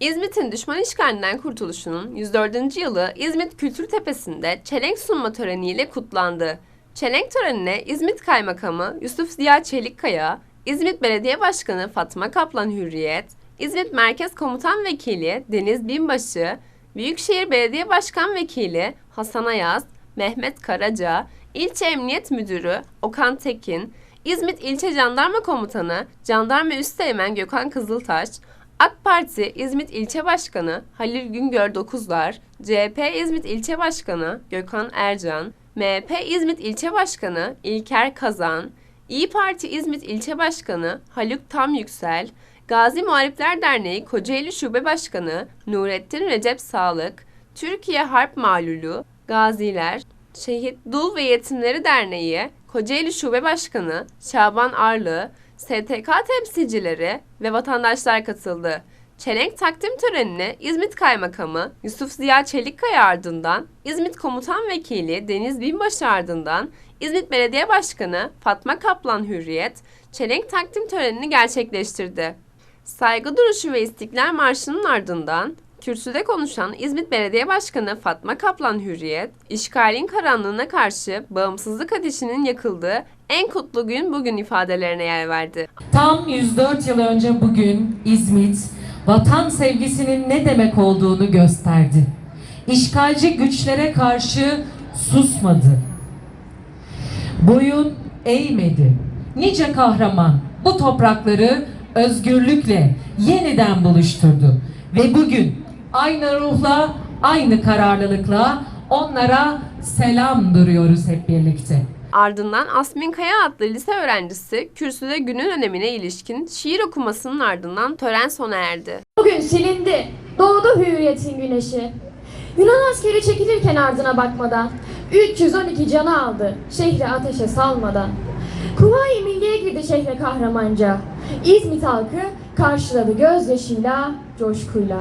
İzmit'in düşman işgalinden kurtuluşunun 104. yılı İzmit Kültür Tepesi'nde çelenk sunma töreniyle kutlandı. Çelenk törenine İzmit Kaymakamı Yusuf Ziya Çelikkaya, İzmit Belediye Başkanı Fatma Kaplan Hürriyet, İzmit Merkez Komutan Vekili Deniz Binbaşı, Büyükşehir Belediye Başkan Vekili Hasan Ayaz, Mehmet Karaca, İlçe Emniyet Müdürü Okan Tekin, İzmit İlçe Jandarma Komutanı Jandarma Üsteğmen Gökhan Kızıltaş, AK Parti İzmit İlçe Başkanı Halil Güngör Dokuzlar, CHP İzmit İlçe Başkanı Gökhan Ercan, MHP İzmit İlçe Başkanı İlker Kazan, İyi Parti İzmit İlçe Başkanı Haluk Tamyüksel, Gazi Muharipler Derneği Kocaeli Şube Başkanı Nurettin Recep Sağlık, Türkiye Harp Malulu, Gaziler, Şehit Dul ve Yetimleri Derneği Kocaeli Şube Başkanı Şaban Arlı, STK temsilcileri ve vatandaşlar katıldı. Çelenk takdim törenine İzmit Kaymakamı Yusuf Ziya Çelikkaya ardından, İzmit Komutan Vekili Deniz Binbaşı ardından, İzmit Belediye Başkanı Fatma Kaplan Hürriyet, çelenk takdim törenini gerçekleştirdi. Saygı duruşu ve İstiklal Marşı'nın ardından kürsüde konuşan İzmit Belediye Başkanı Fatma Kaplan Hürriyet, işgalin karanlığına karşı bağımsızlık ateşinin yakıldığı en kutlu gün bugün ifadelerine yer verdi. Tam 104 yıl önce bugün İzmit, vatan sevgisinin ne demek olduğunu gösterdi. İşgalci güçlere karşı susmadı. Boyun eğmedi. Nice kahraman bu toprakları özgürlükle yeniden buluşturdu. Ve bugün aynı ruhla, aynı kararlılıkla onlara selam duruyoruz hep birlikte. Ardından Asmin Kaya adlı lise öğrencisi kürsüde günün önemine ilişkin şiir okumasının ardından tören sona erdi. Bugün silindi, doğdu hürriyetin güneşi. Yunan askeri çekilirken ardına bakmadan, 312 canı aldı, şehri ateşe salmadan. Kuvayi Milliye girdi şehre kahramanca. İzmit halkı karşıladı gözyaşıyla, coşkuyla.